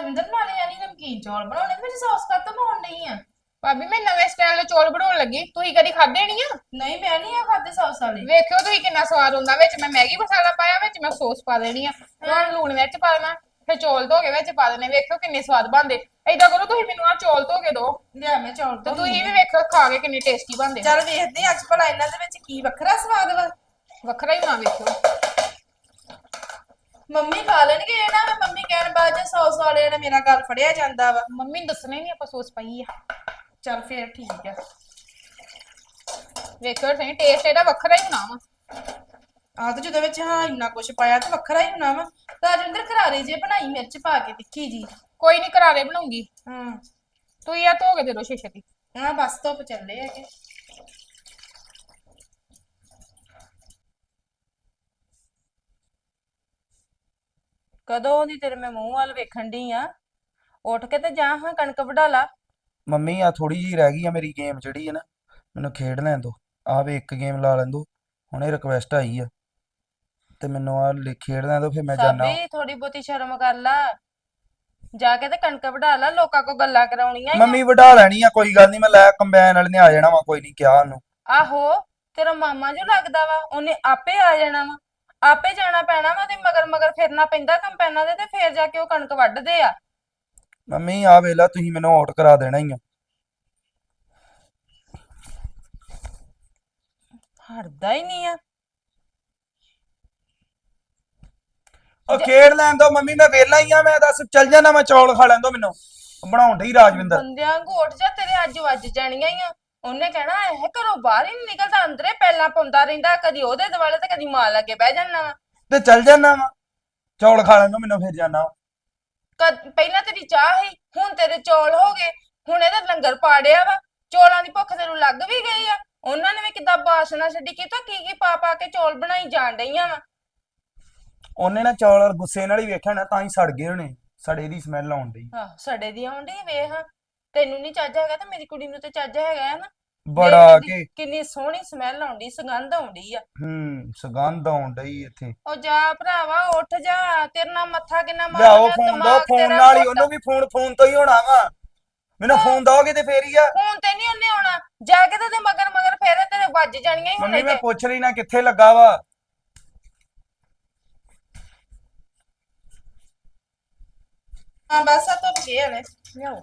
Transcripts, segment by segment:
ਰਾਜਵਿੰਦਰ ਨਾਲੇ ਆਨੀ ਨਮਕੀਨ ਚੌਲ ਬਣਾਉਣੇ ਤੇ ਵਿੱਚ ਸੌਸ ਕੱਤ ਪਾਉਣ ਨਹੀਂ ਆ। ਭਾਬੀ ਮੈਂ ਨਵੇਂ ਸਟਾਈਲ ਦੇ ਚੌਲ ਬਣਾਉਣ ਲੱਗੀ। ਤੁਸੀਂ ਕਦੀ ਖਾਦੇ ਨਹੀਂ ਆ? ਨਹੀਂ ਮੈਂ ਨਹੀਂ ਆ ਖਾਦੇ ਸੌਸ ਵਾਲੇ। ਵੇਖਿਓ ਤੁਸੀਂ ਕਿੰਨਾ ਸਵਾਦ ਹੁੰਦਾ। ਵਿੱਚ ਮੈਂ ਮੈਗੀ ਮਸਾਲਾ ਪਾਇਆ ਵਿੱਚ ਮੈਂ ਸੌਸ ਪਾ ਦੇਣੀ ਆ। ਹੁਣ ਲੂਣ ਵਿੱਚ ਪਾ ਦੇਣਾ ਫਿਰ ਚੌਲ ਧੋ ਕੇ ਵਿੱਚ ਪਾ ਦੇਣੇ। ਵੇਖਿਓ ਕਿੰਨੇ ਸਵਾਦ ਬਣਦੇ। ਏਦਾਂ ਕਰੋ ਤੁਸੀਂ ਮੈਨੂੰ ਆ ਚੌਲ ਧੋ ਕੇ ਦਿਓ ਲਿਆ ਮੈਂ ਚੌਲ ਤੇ ਤੋਂ ਤੁਸੀਂ ਵੀ ਵੇਖਿਓ ਖਾ ਕੇ ਕਿੰਨੇ ਟੇਸਟੀ ਬਣਦੇ ਚੱਲ ਵੇਖਦੇ ਅੱਜ ਭਲਾ ਇਹਨਾਂ ਦੇ ਵਿੱਚ ਕੀ ਵੱਖਰਾ ਸਵਾਦ ਵਾ। ਵੱਖਰਾ ਹੀ ਨਾ ਵੇਖਿਓ। ਮੰਮੀ ਖਾ ਲੈਣਗੇ ਇਹ ਨਾ ਮੰਮੀ ਕਹਿਣ ਬਾਅਦ ਜੇ ਸੌਸ ਵਾਲੇ ਨੇ ਮੇਰਾ ਗੱਲ ਫੜਿਆ ਜਾਂਦਾ ਵਾ। ਮੰਮੀ ਨੂੰ ਦੱਸਣਾ ਹੀ ਨਹੀਂ ਆਪਾਂ ਸੌਸ ਪਾਈ ਆ। ਚੱਲ ਫੇਰ ਠੀਕ ਆ। ਵੇਖਿਓ ਸਹੀ ਟੇਸਟ ਇਹਦਾ ਵੱਖਰਾ ਹੀ ਹੋਣਾ ਵਾ। ਆਹ ਤੇ ਜਦੋਂ ਵਿੱਚ ਹਾਂ ਇੰਨਾ ਕੁਝ ਪਾਇਆ ਤੇ ਵੱਖਰਾ ਹੀ ਹੋਣਾ ਵਾ। ਰਾਜਵਿੰਦਰ ਕਰਾਰੇ ਜੇ ਬਣਾਈ ਮਿਰਚ ਪਾ ਕੇ ਤਿੱਖੀ ਜੀ। ਕੋਈ ਨਹੀਂ ਕਰਾਰੇ ਬਣਾਉਂਗੀ। ਹਾਂ। ਤੁਸੀਂ ਆ ਧੋ ਕੇ ਦੇ ਦਿਓ ਛੇ ਛੇਤੀ ਹਾਂ ਬਸ ਧੁੱਪ ਚੱਲੇ ਹੈਗੇ। ਕਦੋਂ ਦੀ ਤੇਰੇ ਮੈਂ ਮੂੰਹ ਵੱਲ ਵੇਖਣ ਡਈ ਆ? ਉੱਠ ਕੇ ਤੇ ਜਾ ਹਾਂ ਕਣਕ ਵਢਾ ਲਾ। ਮੰਮੀ ਆ ਥੋੜੀ ਜੀ ਰਹਿ ਗਈ ਆ ਮੇਰੀ ਗੇਮ ਜਿਹੜੀ ਹੈ ਨਾ ਮੈਨੂੰ ਖੇਡ ਲੈਣ ਦੋ। ਆ ਵੀ ਇੱਕ ਗੇਮ ਲਾ ਲੈਣ ਦੋ ਹੁਣੇ ਰਿਕਵੈਸਟ ਆਈ ਆ। ਤੇ ਮੈਨੂੰ ਆ ਖੇਡ ਲੈਣ ਦੋ ਫਿਰ ਮੈਂ ਜਾਣਾ ਸਾਬੀ ਥੋੜੀ ਬਹੁਤੀ ਸ਼ਰਮ ਕਰ ਲਾ। ਜਾ ਕੇ ਤੇ ਕਣਕ ਵਢਾ ਲਾ ਲੋਕਾਂ ਕੋ ਗੱਲਾਂ ਕਰਾਉਣੀਆਂ ਈ ਆ। ਮੰਮੀ ਵਢਾ ਲੈਣੀ ਆ ਕੋਈ ਗੱਲ ਨਹੀਂ ਮੈਂ ਲੈ ਕੰਬਾਈਨ ਵਾਲੇ ਨੇ ਆ ਜਾਣਾ ਵਾ ਕੋਈ ਨਹੀਂ ਕਿਹਾ ਉਹਨੂੰ। ਆਹੋ ਤੇਰਾ ਮਾਮਾ ਜੋ ਲੱਗਦਾ ਵਾ ਉਹਨੇ ਆਪੇ ਆ ਜਾਣਾ ਵਾ। ਆਪੇ ਜਾਣਾ ਪੈਣਾ ਵਾ ਤੇ ਮਗਰ ਮਗਰ ਫਿਰਨਾ ਪੈਂਦਾ ਕੰਪੈਨਾਂ ਦੇ ਤੇ ਫੇਰ ਜਾ ਕੇ ਉਹ ਕਣਕ ਵੱਢਦੇ ਆ। ਮੰਮੀ ਆ ਵੇਲਾ ਤੁਸੀਂ ਮੈਨੂੰ ਆਊਟ ਕਰਾ ਦੇਣਾ ਹੀ ਆ। ਹਟਦਾ ਹੀ ਨਹੀਂ ਆ। ਉਹ ਖੇਡ ਲੈਣ ਦੋ ਮੰਮੀ ਮੈਂ ਵੇਲਾ ਹੀ ਆ ਮੈਂ ਦੱਸ ਚੱਲ ਜਾਣਾ ਮੈਂ ਚੌਲ ਖਾ ਲੈਣ ਦੋ ਮੈਨੂੰ। ਬਣਾਉਣ ਡਈ ਰਾਜਵਿੰਦਰ। ਬੰਦਿਆਂ ਘੋਟ ਜਾ ਤੇਰੇ ਅੱਜ ਵੱਜ ਜਾਣੀਆਂ ਹੀ ਆ। ਉਹਨੇ ਕਹਿਣਾ ਇਹ ਘਰੋਂ ਬਾਹਰ ਹੀ ਨਹੀਂ ਨਿਕਲਦਾ ਅੰਦਰੇ ਪਹਿਲਾਂ ਪਾਉਂਦਾ ਰਹਿੰਦਾ ਕਦੀ ਉਹਦੇ ਦੁਆਲੇ ਤੇ ਕਦੀ ਮਾਂ ਲੱਗੇ ਬਹਿ ਜਾਣਾ ਵਾ। ਤੇ ਚੱਲ ਜਾਣਾ ਵਾ। ਚੌਲ ਖਾ ਲੈਣ ਮੈਨੂੰ ਫਿਰ ਜਾਣਾ ਕਦ ਪਹਿਲਾਂ ਤੇਰੀ ਚਾਹ ਸੀ ਹੁਣ ਤੇਰੇ ਚੌਲ ਹੋ ਗਏ ਹੁਣ ਇਹਦਾ ਲੰਗਰ ਪਾੜਿਆ ਵਾ ਚੌਲਾਂ ਦੀ ਭੁੱਖ ਤੈਨੂੰ ਲੱਗ ਵੀ ਗਈ ਆ। ਉਹਨਾਂ ਨੇ ਵੀ ਕਿੱਦਾਂ ਬਾਸਣਾ ਛੱਡੀ ਕੀ ਤਾਂ ਕੀ ਕੀ ਪਾ ਪਾ ਕੇ ਚੌਲ ਬਣਾਈ ਜਾਣ ਡਈਆਂ ਵਾ। ਉਹਨੇ ਨਾ ਚੌਲ ਗੁੱਸੇ ਨਾਲ ਹੀ ਵੇਖਿਆ ਨਾ ਤਾਂ ਹੀ ਸੜ ਗਏ ਹੋਣੇ ਸੜੇ ਦੀ ਸਮੈਲ ਆਉਣ ਡਈ। ਆਹ ਸੜੇ ਦੀ ਆਉਂਦੀ ਵੇਖ। ਤੈਨੂੰ ਨਹੀਂ ਚੱਜ ਹੈਗਾ ਤੇ ਮੇਰੀ ਕੁੜੀ ਨੂੰ ਤੇ ਚੱਜ ਹੈਗਾ ਆ ਨਾ। ਬੜਾ ਕੇ ਕਿੰਨੀ ਸੋਹਣੀ ਸਮੈਲ ਆਉਂਦੀ ਸੁਗੰਧ ਆਉਂਦੀ ਆ। ਹੂੰ ਸੁਗੰਧ ਆਉਣ ਡਈ ਇੱਥੇ। ਉਹ ਜਾ ਭਰਾਵਾ ਉੱਠ ਜਾ ਤੇਰੇ ਨਾਲ ਮੱਥਾ ਕਿੰਨਾ ਲਿਆਓ ਮਾਰਨਾ ਫੋਨ ਦੋ ਫੋਨ ਤੇਰਾ ਨਾਲ ਹੀ। ਉਹਨੂੰ ਵੀ ਫੋਨ ਫੋਨ ਤੋਂ ਹੀ ਹੋਣਾ ਵਾ। ਮੈਨੂੰ ਫੋਨ ਦੋਗੇ ਤੇ ਫੇਰ ਹੀ ਆ। ਹੁਣ ਤੇ ਨਹੀਂ ਉਹਨੇ ਆਉਣਾ। ਜਾ ਕੇ ਤੇ ਉਹਦੇ ਮਗਰ ਮਗਰ ਫੇਰੇ ਤੇਰੇ ਵੱਜ ਜਾਣੀਆਂ ਹੀ ਮੰਮੀ ਮੈਂ ਪੁੱਛ ਲਈ ਨਾ ਕਿੱਥੇ ਲੱਗਾ ਵਾ। ਹਾਂ ਬਸ ਆ ਧੁੱਪ ਗਏ ਹਲੇ। ਲਿਆਓ।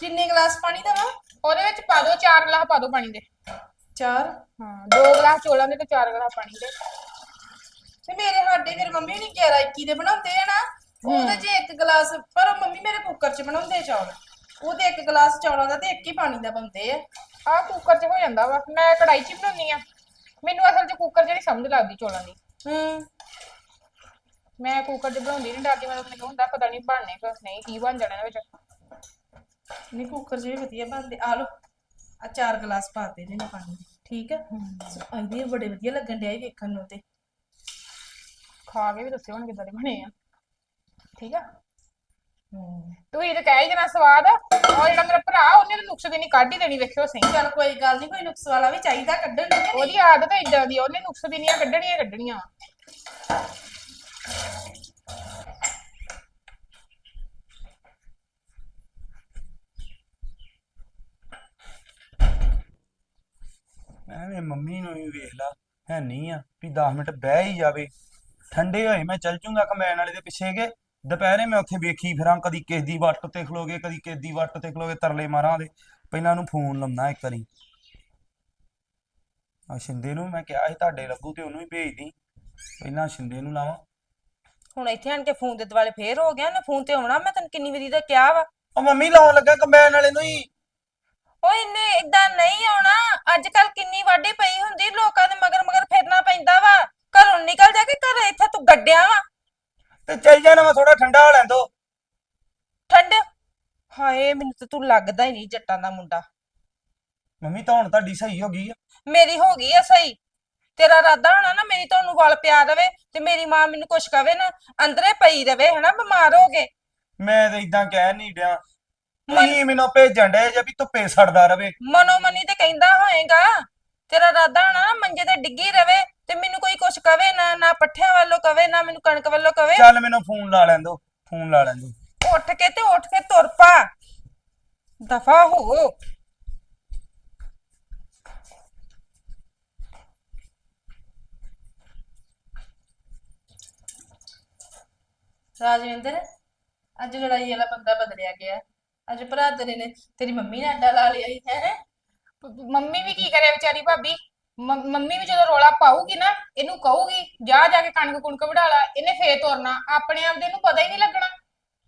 ਕਿੰਨੇ ਗਲਾਸ ਪਾਣੀ ਦਾ ਵਾ ਉਹਦੇ ਵਿੱਚ ਪਾ ਦਿਓ ਚਾਰ ਗਲਾਸ ਪਾ ਦਿਓ ਪਾਣੀ ਦੇ। ਚਾਰ? ਹਾਂ ਦੋ ਗਲਾਸ ਚੌਲਾਂ ਦੇ ਤੇ ਚਾਰ ਗਲਾਸ ਪਾਣੀ ਦੇ। ਤੇ ਮੇਰੇ ਸਾਡੇ ਫਿਰ ਮੰਮੀ ਨਹੀਂ 11 21 ਦੇ ਬਣਾਉਂਦੇ ਆ ਨਾ ਉਹਦੇ ਚ ਇੱਕ ਗਲਾਸ ਪਰ ਮੰਮੀ ਮੇਰੇ ਕੁੱਕਰ ਚ ਬਣਾਉਂਦੇ ਚੌਲ। ਉਹਦੇ ਇੱਕ ਗਲਾਸ ਚੌਲਾਂ ਦਾ ਤੇ ਇੱਕ ਹੀ ਪਾਣੀ ਦਾ ਬਣਦੇ ਆ। ਆਹ ਕੁੱਕਰ 'ਚ ਹੋ ਜਾਂਦਾ ਵਾ ਮੈਂ ਕੜਾਈ 'ਚ ਹੀ ਬਣਾਉਣੀ ਆ। ਮੈਨੂੰ ਅਸਲ 'ਚ ਕੁੱਕਰ ਨਹੀਂ ਸਮਝ ਲੱਗਦੀ ਚੌਲਾਂ ਦੀ। ਹੂੰ। ਮੈਂ ਕੁੱਕਰ 'ਚ ਬਣਾਉਂਦੀ ਨਹੀਂ ਡਰਦੀ ਮੈਨੂੰ ਮੈਨੂੰ ਹੁੰਦਾ ਪਤਾ ਨਹੀਂ ਬਣਨੇ ਕਿ ਨਹੀਂ ਕੀ ਬਣ ਜਾਣਾ ਇਹਦੇ ਵਿੱਚ। ਨਹੀਂ ਕੁੱਕਰ ਵੀ ਵਧੀਆ ਬਣਦੇ ਆ ਲੋ ਆ ਚਾਰ ਗਲਾਸ ਪਾਤੇ ਇਹਦੇ ਨਾਲ ਪਾਣੀ ਦੇ ਠੀਕ ਆ? ਇਹਦੇ ਬੜੇ ਵਧੀਆ ਲੱਗਣ ਡਿਆ ਇਹ ਵੇਖਣ ਨੂੰ ਤੇ। ਖਾ ਕੇ ਵੀ ਦੱਸਿਓ ਹੁਣ ਕਿੱਦਾਂ ਦੇ ਬਣੇ ਆ। ਠੀਕ ਆ? ਹੂੰ ਤੁਸੀਂ ਤੇ ਕਹਿ ਹੀ ਜਨਾ ਸਵਾਦ ਉਹ ਜਿਹੜਾ ਮੇਰਾ ਭਰਾ ਉਹਨੇ ਤਾਂ ਨੁਕਸ ਦੀ ਨਹੀਂ ਕੱਢ ਹੀ ਦੇਣੀ ਵੇਖਿਓ ਸਹੀ। ਚੱਲ ਕੋਈ ਗੱਲ ਨਹੀਂ ਕੋਈ ਨੁਕਸ ਵਾਲਾ ਵੀ ਚਾਹੀਦਾ ਕੱਢਣ ਨੂੰ? ਉਹਦੀ ਆਦਤ ਇਦਾਂ ਦੀ ਆ, ਉਹਨੇ ਨੁਕਸ ਦੀ ਨਹੀਂ ਕੱਢਣੀਆਂ ਹੀ ਕੱਢਣੀਆਂ। ਐਵੇਂ ਮੰਮੀ ਨੂੰ ਵੀ ਵੇਖ ਲਾ ਹੈ ਨਹੀਂ ਆ ਵੀ 10 ਮਿੰਟ ਬਹਿ ਹੀ ਜਾਵੇ। ਠੰਡੇ ਹੋਏ ਮੈਂ ਚੱਲ ਜੂੰਗਾ ਕੰਬਾਈਨ ਵਾਲੇ ਦੇ ਪਿੱਛੇ ਕੇ ਦੁਪਹਿਰੇ ਮੈਂ ਉੱਥੇ ਵੇਖੀ ਫਿਰਾਂ ਕਦੀ ਕਿਸ ਦੀ ਵੱਟ ਤੇ ਖਲੋਗੇ ਕਦੀ ਕਿਸ ਦੀ ਵੱਟ ਤੇ ਖਲੋਗੇ ਤਰਲੇ ਮਾਰਾਂ ਦੇ ਪਹਿਲਾਂ ਉਹਨੂੰ ਫੋਨ ਲਾਉਣਾ ਇੱਕ ਵਾਰੀ। ਆ ਸ਼ਿੰਦੇ ਨੂੰ ਮੈਂ ਕਿਹਾ ਸੀ ਤੁਹਾਡੇ ਲੱਗੂ ਤੇ ਉਹਨੂੰ ਹੀ ਭੇਜ ਦੀ। ਪਹਿਲਾਂ ਸ਼ਿੰਦੇ ਨੂੰ ਲਾਵਾਂ। ਹੁਣ ਇੱਥੇ ਆਣ ਕੇ ਫੋਨ ਦੇ ਦੁਆਲੇ ਫੇਰ ਹੋ ਗਿਆ ਨਾ ਫੋਨ ਤੇ ਆਉਣਾ ਮੈਂ ਤੈਨੂੰ ਕਿੰਨੀ ਵਾਰੀ ਦਾ ਕਿਹਾ ਵਾ। ਉਹ ਮੰਮੀ ਲਾਉਣ ਲੱਗਾ ਕੰਬਾਈਨ ਵਾਲੇ ਨੂੰ ਹੀ। ਓਏ ਇਹਨੇ ਇਦਾਂ ਨਹੀਂ ਆਉਣਾ। ਅੱਜ ਕੱਲ ਕਿੰਨੀ ਵਾਢੀ ਪਈ ਹੁੰਦੀ ਲੋਕਾਂ ਦੇ ਮਗਰ ਮਗਰ ਫਿਰਨਾ ਪੈਂਦਾ ਵਾ। ਘਰੋਂ ਨਿਕਲ ਜਾ ਕੇ ਘਰ ਇੱਥੇ ਤੂੰ ਗੱਡਿਆ ਵਾ। ਤੇ ਚੱਲ ਜਾਣਾ ਮੈਂ ਥੋੜਾ ਠੰਡਾ ਹੋ ਲੈਣ ਦੋ। ਠੰਡ? ਹਾਏ ਮੈਨੂੰ ਤਾਂ ਤੂੰ ਲੱਗਦਾ ਹੀ ਨਹੀਂ ਜੱਟਾਂ ਦਾ ਮੁੰਡਾ। ਮੰਮੀ ਤਾਂ ਹੁਣ ਤੁਹਾਡੀ ਸਹੀ ਹੋ ਗਈ ਆ। ਮੇਰੀ ਹੋ ਗਈ ਆ ਸਹੀ। ਤੇਰਾ ਇਰਾਦਾ ਹੋਣਾ ਨਾ ਮੇਰੀ ਤੁਹਾਨੂੰ ਵੱਲ ਪਿਆ ਦੇਵੇ ਤੇ ਮੇਰੀ ਮਾਂ ਮੈਨੂੰ ਕੁਛ ਕਵੇ ਨਾ ਅੰਦਰੇ ਪਈ ਰਵੇ ਹਨਾ ਬਿਮਾਰ ਹੋ ਕੇ। ਮੈਂ ਤਾਂ ਇਦਾਂ ਕਹਿ ਨਹੀਂ ਡਿਆ। ਤੁਸੀਂ ਮੈਨੂੰ ਭੇਜਣ ਡੇ ਜੇ ਵੀ ਧੁੱਪੇ ਸੜਦਾ ਰਵੇ। ਮਨੋ ਮਨੀ ਤੇ ਕਹਿੰਦਾ ਹੋਏਗਾ ਤੇਰਾ ਹੋਣਾ ਨਾ ਮੰਜੇ ਤੇ ਡਿੱਗੀ ਰਵੇ ਤੇ ਮੈਨੂੰ ਪੱਠਿਆਂ ਵੱਲੋਂ ਕਵੇ ਨਾ ਮੈਨੂੰ ਕਣਕ ਵੱਲੋਂ ਕਵੇ। ਚੱਲ ਮੈਨੂੰ ਫੋਨ ਲਾ ਲੈਣ ਦੋ ਫੋਨ ਲਾ ਲੈਣ ਦੋ। ਉੱਠ ਕੇ ਤੇ ਉੱਠ ਕੇ ਤੁਰ ਪਾ। ਦਫਾ ਹੋ। ਰਾਜਵਿੰਦਰ ਅੱਜ ਲੜਾਈ ਵਾਲਾ ਬੰਦਾ ਬਦਲਿਆ ਗਿਆ। ਅੱਜ ਭਰਾ ਤੇਰੇ ਨੇ ਤੇਰੀ ਮੰਮੀ ਨੇ ਅੱਡਾ ਲਾ ਲਿਆ ਹੈ? ਮੰਮੀ ਵੀ ਕੀ ਕਰੇ ਵਿਚਾਰੀ ਭਾਬੀ? ਮ- ਮੰਮੀ ਵੀ ਜਦੋਂ ਰੋਲਾ ਪਾਊਗੀ ਨਾ ਇਹਨੂੰ ਕਹੂਗੀ ਜਾ ਜਾ ਕੇ ਕਣਕ ਕੁਣਕ ਵਢਾ ਲਾ ਇਹਨੇ ਫੇਰ ਤੁਰਨਾ ਆਪਣੇ ਆਪ ਦੇ ਇਹਨੂੰ ਪਤਾ ਹੀ ਨਹੀਂ ਲੱਗਣਾ।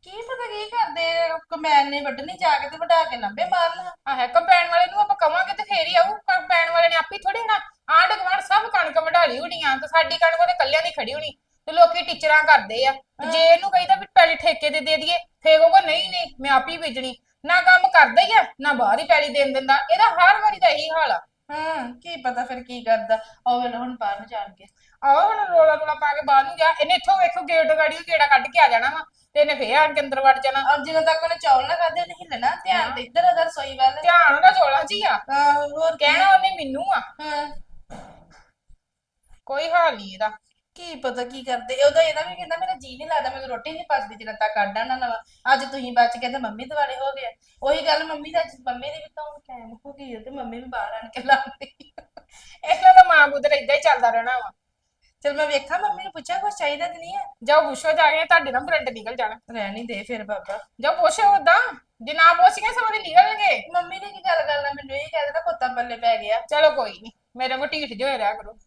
ਕੀ ਪਤਾ ਕੀ ਕਰਦੇ ਕਮੈਨ ਨੇ ਵੱਢਣੀ ਜਾ ਕੇ ਤੇ ਵਢਾ ਕੇ ਲੰਬੇ ਮਾਰਨਾ ਆ ਹੈ ਕੰਪੈਨ ਵਾਲੇ ਨੂੰ ਆਪਾਂ ਕਵਾਂਗੇ ਤੇ ਫੇਰ ਹੀ ਆਊ ਕੰਪੈਨ ਵਾਲੇ ਨੇ ਆਪੀ ਥੋੜੀ ਨਾ ਆਂਢ ਗੁਆਂਢ ਸਭ ਕਣਕ ਵਢਾ ਲਈ ਹੋਣੀਆਂ ਤੇ ਸਾਡੀ ਕਣਕ ਉਹਦੇ ਕੱਲਿਆਂ ਦੀ ਖੜੀ ਹੋਣੀ ਤੇ ਲੋਕੀ ਟੀਚਰਾਂ ਕਰਦੇ ਆ। ਤੇ ਜੇ ਇਹਨੂੰ ਕਹੀਦਾ ਵੀ ਪੈਲੀ ਠੇਕੇ ਤੇ ਦੇ ਦਈਏ ਫੇਰ ਕਹੂਗਾ ਨਹੀਂ ਨਹੀਂ ਮੈਂ ਆਪੀ ਵੇਚਣੀ ਨਾ ਕੰਮ ਕਰਦਾ ਹੀ ਆ ਨਾ ਬਾਹਰ ਹੀ ਪੈਲੀ ਦੇਣ ਦਿੰਦਾ। ਇਹਦਾ ਹਰ ਵਾਰੀ ਦਾ ਇਹੀ ਹਾਲ ਆ। ਹਾਂ ਕੀ ਪਤਾ ਫਿਰ ਕੀ ਕਰਦਾ। ਉਹ ਵੇਲੇ ਹੁਣ ਬਾਹਰ ਨੂੰ ਜਾਣ ਕੇ। ਆਹ ਹੁਣ ਰੋਲਾ ਰੋਲਾ ਪਾ ਕੇ ਬਾਹਰ ਨੂੰ ਗਿਆ। ਇਹਨੇ ਇੱਥੋਂ ਵੇਖੋ ਗੇਟ ਗਾੜੀ ਗੇੜਾ ਕੱਢ ਕੇ ਆ ਜਾਣਾ ਵਾ ਤੇ ਇਹਨੇ ਫੇਰ ਆਣ ਕੇ ਅੰਦਰ ਵੜ ਜਾਣਾ। ਔਰ ਜਦੋਂ ਤੱਕ ਉਹਨੇ ਚੌਲ ਨਾ ਖਾਦੇ ਉਹਨੇ ਹਿੱਲਣਾ। ਧਿਆਨ ਤੇ ਇੱਧਰ ਉਧਰ ਸੋਈ ਵੱਲ। ਧਿਆਨ ਉਹਦਾ ਚੋਲਾ ਜੀ ਆ। ਹਾਂ ਹੋਰ ਕੀ? ਕਹਿਣਾ ਉਹਨੇ ਮੈਨੂੰ ਆ। ਹਾਂ। ਕੋਈ ਹਾਲ ਨਹੀਂ ਇਹਦਾ। ਕੀ ਪਤਾ ਕੀ ਕਰਦੇ। ਉਹਦਾ ਇਹਦਾ ਵੀ ਕਹਿੰਦਾ ਮੇਰਾ ਜੀ ਨਹੀਂ ਲੱਗਦਾ ਮੈਨੂੰ ਰੋਟੀ ਨਹੀਂ ਪਚਦੀ ਜਿੰਨਾ ਤੱਕ ਆਡਾ ਨਾ ਲਵਾ ਅੱਜ ਤੁਸੀਂ ਬਚ ਗਏ ਤੇ ਮੰਮੀ ਦੁਆਲੇ ਹੋ ਗਏ। ਉਹੀ ਗੱਲ ਮੰਮੀ ਦਾ ਮੰਮੀ ਦੀ ਵੀ ਤਾਂ ਹੁਣ ਟਾਈਮ ਹੋ ਗਈ ਹੈ ਤੇ ਮੰਮੀ ਵੀ ਬਾਹਰ ਆਣ ਕੇ ਲਾਉਂਦੀ ਇਸਲਾ ਤਾਂ ਮਾਂ ਪੁੱਤਰ ਏਦਾਂ ਹੀ ਚੱਲਦਾ ਰਹਿਣਾ ਵਾ। ਚਲ ਮੈਂ ਵੇਖਾਂ ਮੰਮੀ ਨੂੰ ਪੁੱਛਾਂ ਕੁਛ ਚਾਹੀਦਾ ਤੇ ਨਹੀਂ ਹੈ ਜਾਓ ਪੁੱਛੋ ਜਾ ਕੇ ਤੁਹਾਡੇ ਨਾਲ ਬਰੰਟ ਨਿਕਲ ਜਾਣਾ। ਰਹਿਣ ਹੀ ਦੇ ਫਿਰ ਬਾਬਾ। ਜਾਓ ਪੁੱਛੋ ਉਦਾਂ ਜੇ ਨਾ ਪੁੱਛੀਏ ਸਭ ਦੇ ਨਿਕਲਣਗੇ। ਮੰਮੀ ਨੇ ਕੀ ਗੱਲ ਕਰਨਾ? ਮੈਨੂੰ ਇਹ ਕਹਿ ਦੇਣਾ ਕੁੱਤਾ ਪੱਲੇ ਪੈ ਗਿਆ। ਚਲੋ ਕੋਈ ਨਹੀਂ ਮੇਰੇ ਕੋ ਢੀਠ ਜੋ ਰਿਹਾ ਕਰੋ।